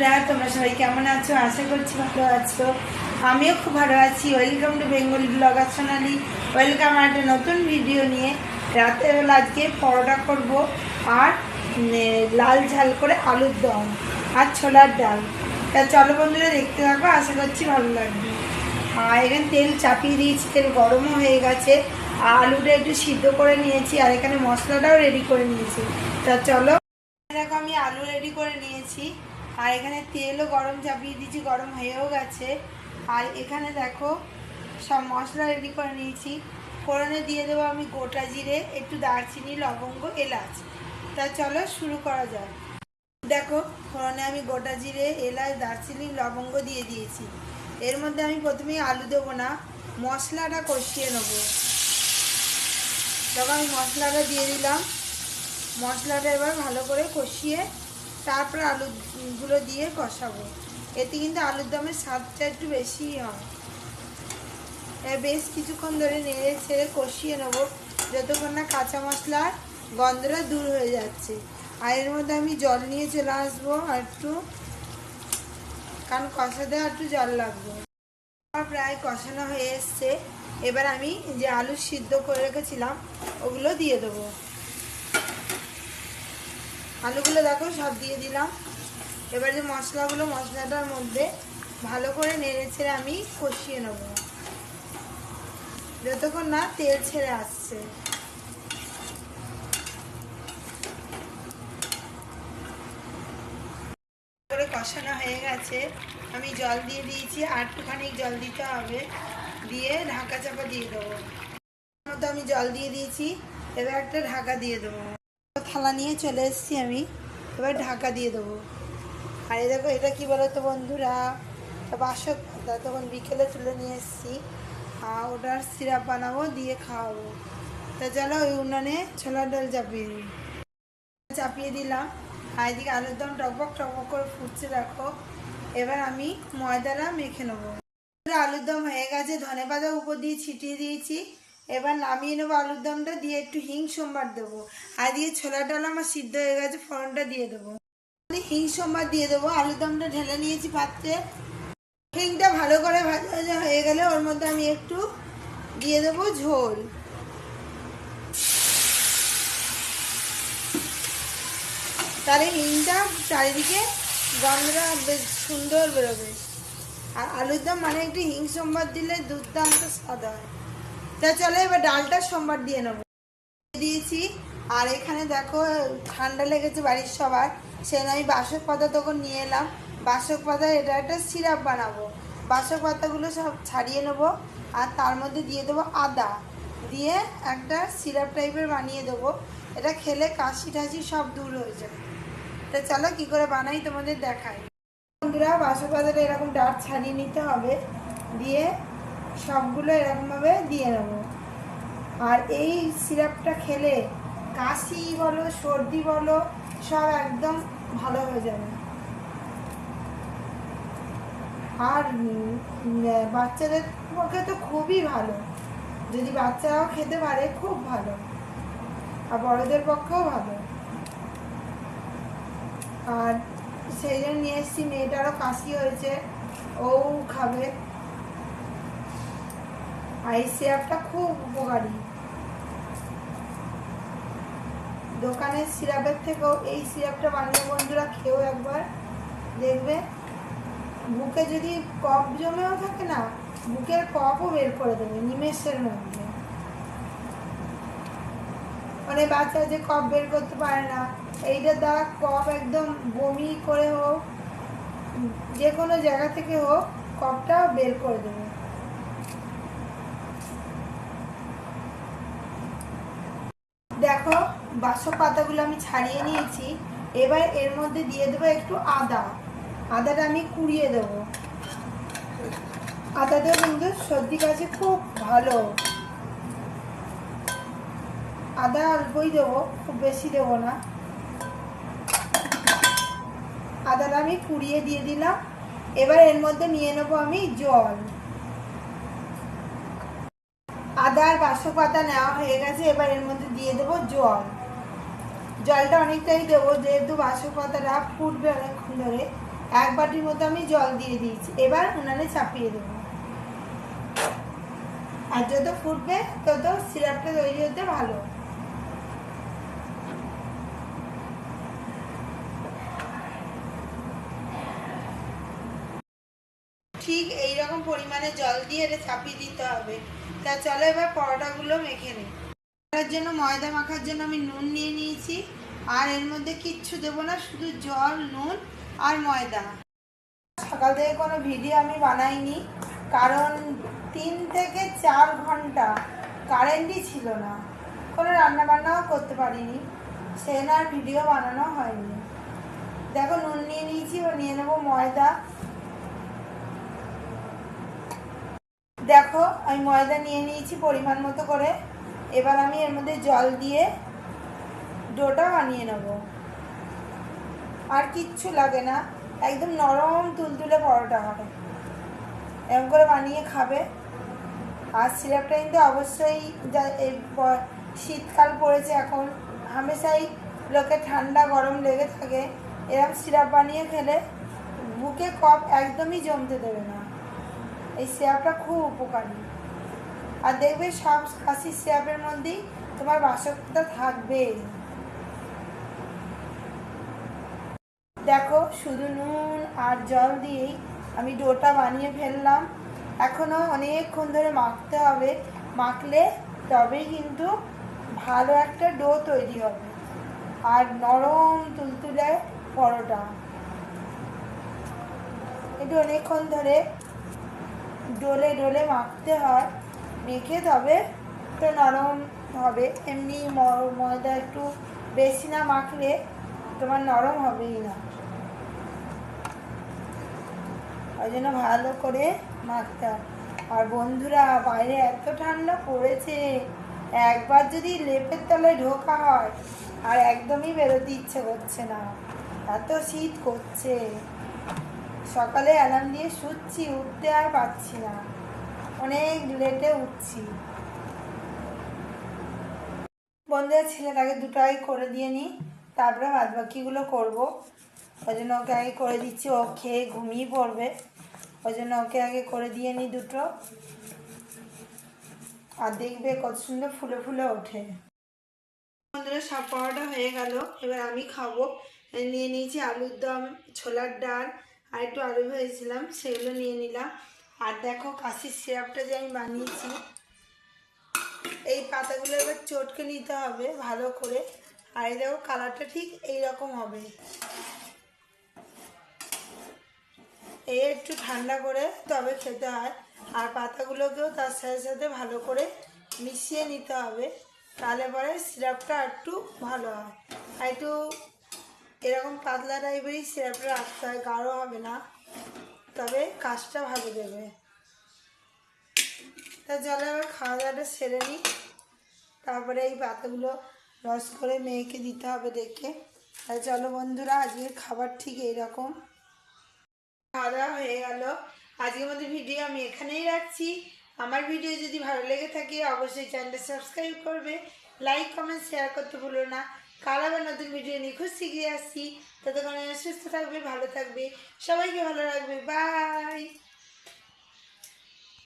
বন্ধুরা, তোমরা সবাই কেমন আছো? আশা করছি ভালো আছো। আমিও খুব ভালো আছি। Welcome to Bengali blogger Sonali. Welcome একটা নতুন ভিডিও নিয়ে। রাতের বেলা আজকে পরোটা করব আর লাল ঝাল করে আলুর দম আর ছোলার ডাল। তা চলো বন্ধুরা, দেখতে থাকো। আশা করছি ভালো লাগবে। আর এখানে তেল চাপিয়ে দিয়েছি, তেল গরমও হয়ে গেছে। আর আলুটা একটু সিদ্ধ করে নিয়েছি আর এখানে মশলাটাও রেডি করে নিয়েছি। তা চলো, দেখো আমি আলু রেডি করে নিয়েছি। আর এখানে তেলও গরম চাপিয়ে দিয়েছি, গরম হয়েও গেছে। আর এখানে দেখো, সব মশলা রেডি করে নিয়েছি। ফোড়নে দিয়ে দেবো আমি গোটা জিরে, একটু দারচিনি, লবঙ্গ, এলাচ। তা চলো শুরু করা যাক। দেখো, ফোড়নে আমি গোটা জিরে, এলাচ, দারচিনি, লবঙ্গ দিয়ে দিয়েছি। এর মধ্যে আমি প্রথমেই আলু দেবো না, মশলাটা কষিয়ে নেব। তখন আমি মশলাটা দিয়ে দিলাম। মশলাটা এবার ভালো করে কষিয়ে তারপর আলুগুলো দিয়ে কষাবো। এতে কিন্তু আলুর দমের স্বাদটা একটু বেশিই হয়। বেশ কিছুক্ষণ ধরে নেড়ে ছেড়ে কষিয়ে নেব, যতক্ষণ না কাঁচা মশলার গন্ধটা দূর হয়ে যাচ্ছে। আর এর মধ্যে আমি জল নিয়ে চলে আসব আর একটু, কারণ কষাতে আর একটু জল লাগবে। আমার প্রায় কষানো হয়ে এসছে। এবার আমি যে আলু সিদ্ধ করে রেখেছিলাম, ওগুলো দিয়ে দেবো। আলুগুলো দেখো, সব দিয়ে দিলাম। এবার যে মশলাগুলো, মশলাটার মধ্যে ভালো করে নেড়ে ছেড়ে আমি কষিয়ে নেব। যতক্ষণ না তেল ছেড়ে আসছে। করে কষানো হয়ে গেছে। আমি জল দিয়ে দিয়েছি, আর একটুখানি জল দিতে হবে। দিয়ে ঢাকা চাপা দিয়ে দেবো। মতো আমি জল দিয়ে দিয়েছি, এবার একটা ঢাকা দিয়ে দেবো। থালা নিয়ে চলে এসেছি আমি। এবার ঢাকা দিয়ে দেবো। আর এই দেখো, এটা কি বলো তো বন্ধুরা বাসক পাতা তখন বিকেলে তুলে নিয়ে এসেছি। আর ওটার সিরাপ বানাবো, দিয়ে খাওয়াবো। তা চলো, ওই উনানে ছোলার ডাল চাপিয়ে দিই চাপিয়ে দিলাম। আর এদিকে আলুর দম টকবক টকবক করে ফুটছে, দেখো। এবার আমি ময়দাটা মেখে নেব। আলুর দম হয়ে গেছে ধনে পাতা উপর দিয়ে ছিটিয়ে দিয়েছি। এবার নামিয়ে নেব আলুর দমটা, দিয়ে একটু হিং সোমবার দেবো। আর দিয়ে ছোলা ডাল আমার সিদ্ধ হয়ে গেছে, ফোড়নটা দিয়ে দেবো। হিং সোমবার দিয়ে দেবো, আলুর দমটা ঢেলে নিয়েছি পাত্রে। হিংটা ভালো করে ভাজা ভাজা হয়ে গেলে ওর মধ্যে আমি একটু দিয়ে দেবো ঝোল। তাহলে হিংটা চারিদিকে গন্ধটা বেশ সুন্দর বেরোবে। আর আলুর দম মানে একটু হিং সোমবার দিলে দুর্দান্ত স্বাদ হয়। তা চলো এবার ডালটা সোমবার দিয়ে নেব। দিয়েছি। আর এখানে দেখো, ঠান্ডা লেগেছে বাড়ির সবার। সেজন্য আমি বাসক পাতা তখন নিয়ে এলাম। বাসক পাতা, এটা একটা সিরাপ বানাবো। বাসক পাতাগুলো সব ছাড়িয়ে নেব আর তার মধ্যে দিয়ে দেবো আদা। দিয়ে একটা সিরাপ টাইপের বানিয়ে দেবো। এটা খেলে কাশি টাশি সব দূর হয়ে যাবে। তা চলো কী করে বানাই তোমাদের দেখাই। বন্ধুরা, বাসক পাতাটা এরকম ডাট ছাড়িয়ে নিতে হবে। দিয়ে সবগুলো এরকমভাবে দিয়ে নেব আর এই সিরাপটা খেলে কাশি বলো, সর্দি বলো, সব একদম ভালো হয়ে যাবে। আর বাচ্চাদের পক্ষে তো খুবই ভালো। যদি বাচ্চারাও খেতে পারে, খুব ভালো। আর বড়দের পক্ষেও ভালো। আর সেই জন্য নিয়ে এসেছি, মেয়েটারও কাশি হয়েছে, ও খাবে। আর এই সিরাপটা খুব উপকারী। দোকানের সিরাপের থেকেও এই সিরাপটা বানিয়ে বন্ধুরা খেয়েও একবার দেখবে। বুকে যদি কফ জমেও থাকে না, বুকের কফও বের করে দেবে নিমেষের মধ্যে। মানে বাচ্চা যে কফ বের করতে পারে না, এইটা দ্বারা কফ একদম বমি করে হোক, যে কোনো জায়গা থেকে হোক কফটা বের করে দেবে। দেখো, বাসক পাতাগুলো আমি ছাড়িয়ে নিয়েছি। এবার এর মধ্যে দিয়ে দেবো একটু আদা। আদাটা আমি কুড়িয়ে দেবো। আদাটা কিন্তু সর্দি কাছে খুব ভালো। আদা অল্পই দেবো, খুব বেশি দেবো না। আদাটা আমি কুড়িয়ে দিয়ে দিলাম। এবার এর মধ্যে নিয়ে নেব আমি জল। আদা আর বাসক পাতা নেওয়া হয়ে গেছে, এবার এর মধ্যে দিয়ে দেবো জল। জলটা অনেকটাই দেবো, যেহেতু বাসক পাতাটা ফুটবে অনেকক্ষণ ধরে। এক বাটির মতো আমি জল দিয়ে দিয়েছি, এবার উনানে চাপিয়ে দেবো। আর যত ফুটবে, তত সিরাপটা তৈরি হতে ভালো। ঠিক এইরকম পরিমাণে জল দিয়ে এটা চাপিয়ে দিতে হবে। তা চলো এবার পরোটাগুলো মেখে নিই জন্য ময়দা মাখার জন্য আমি নুন নিয়ে নিয়েছি। আর এর মধ্যে কিচ্ছু দেবো না, শুধু জল, নুন আর ময়দা। সকাল থেকে কোনো ভিডিও আমি বানাইনি, কারণ তিন থেকে চার ঘণ্টা কারেন্টই ছিল না। কোনো রান্না বান্নাও করতে পারিনি সে না আর ভিডিও বানানো হয়নি। দেখো নুন নিয়ে নিয়েছি ও নিয়ে নেব ময়দা। দেখো, আমি ময়দা নিয়ে নিয়েছি পরিমাণ মতো করে। এবার আমি এর মধ্যে জল দিয়ে ডোটা বানিয়ে নেব। আর কিচ্ছু লাগে না, একদম নরম তুলতুলে পরোটা হবে। এরকম করে বানিয়ে খাবে। আর সিরাপটা কিন্তু অবশ্যই শীতকাল পড়েছে এখন। হামেশাই লোকে ঠান্ডা গরম লেগে থাকে। এরকম সিরাপ বানিয়ে খেলে বুকে কফ একদমই জমতে দেবে না। এই সিরাপটা খুব উপকারী। আর দেখবে সব কাশির সিরাপের মধ্যেই তোমার বাসকটা থাকবে। দেখো, শুধু নুন আর জল দিয়েই আমি ডোটা বানিয়ে ফেললাম। এখনও অনেকক্ষণ ধরে মাখতে হবে। মাখলে তবেই কিন্তু ভালো একটা ডো তৈরি হবে। আর নরম তুলতুলে পরোটা। একটু অনেকক্ষণ ধরে ডোলে ডোলে মাখতে হয়, মেখে তবে একটু নরম হবে। এমনি ময়দা একটু বেশি না মাখলে তোমার নরম হবেই না। ওই জন্য ভালো করে মাখতে হয় আর বন্ধুরা, বাইরে এত ঠান্ডা পড়েছে, একবার যদি লেপের তলায় ঢোকা হয়, আর একদমই বেরোতে ইচ্ছে করছে না। এত শীত করছে। সকালে অ্যালার্ম দিয়ে শুচ্ছি, উঠতে আর পাচ্ছি না। অনেক লেটে উঠছি। বন্ধুরা ছেলেটাকে দুটো আগে করে দিয়ে নিই তারপরে বাদ বাকিগুলো করব। ওই জন্য ওকে আগে করে দিচ্ছি, ও খেয়ে ঘুমিয়ে পড়বে। ওই জন্য ওকে আগে করে দিয়ে নিই দুটো। আর দেখবে কত সুন্দর ফুলে ফুলে ওঠে। বন্ধুরা সব পরোটা হয়ে গেল। এবার আমি খাব। নিয়ে নিয়েছি আলুর দম, ছোলার ডাল আর একটু আলু ভেজেছিলাম, সেগুলো নিয়ে নিলাম। আর দেখো কাশির সিরাপটা যে আমি বানিয়েছি, এই পাতাগুলো এবার চটকে নিতে হবে ভালো করে। আর এই দেখো কালারটা ঠিক এই রকম হবে। এই একটু ঠান্ডা করে তবে খেতে হয়। আর পাতাগুলোকেও তার সাথে সাথে ভালো করে মিশিয়ে নিতে হবে, তাহলে পরে সিরাপটা একটু ভালো হয়। আর একটু এরকম পাতলা টাইপেরই সিরাপটা রাখতে হয়, গাঢ় হবে না। তবে কাজটা ভালো দেবে। তা চলো এবার খাওয়া দাওয়াটা সেরে নিই তারপরে এই পাতাগুলো রস করে মেয়েকে দিতে হবে দেখে তাই চলো বন্ধুরা, আজকের খাবার ঠিক এইরকম। খাওয়া দাওয়া হয়ে গেল। আজকের মধ্যে ভিডিও আমি এখানেই রাখছি। আমার ভিডিও যদি ভালো লেগে থাকে, অবশ্যই চ্যানেলটা সাবস্ক্রাইব করবে। লাইক কমেন্ট শেয়ার করতে ভুলো না। কাল আবার নতুন ভিডিও নিয়ে খুব শিখিয়ে আসছি। ততক্ষণ সুস্থ থাকবে, ভালো থাকবে, সবাইকে ভালো রাখবে, বাই।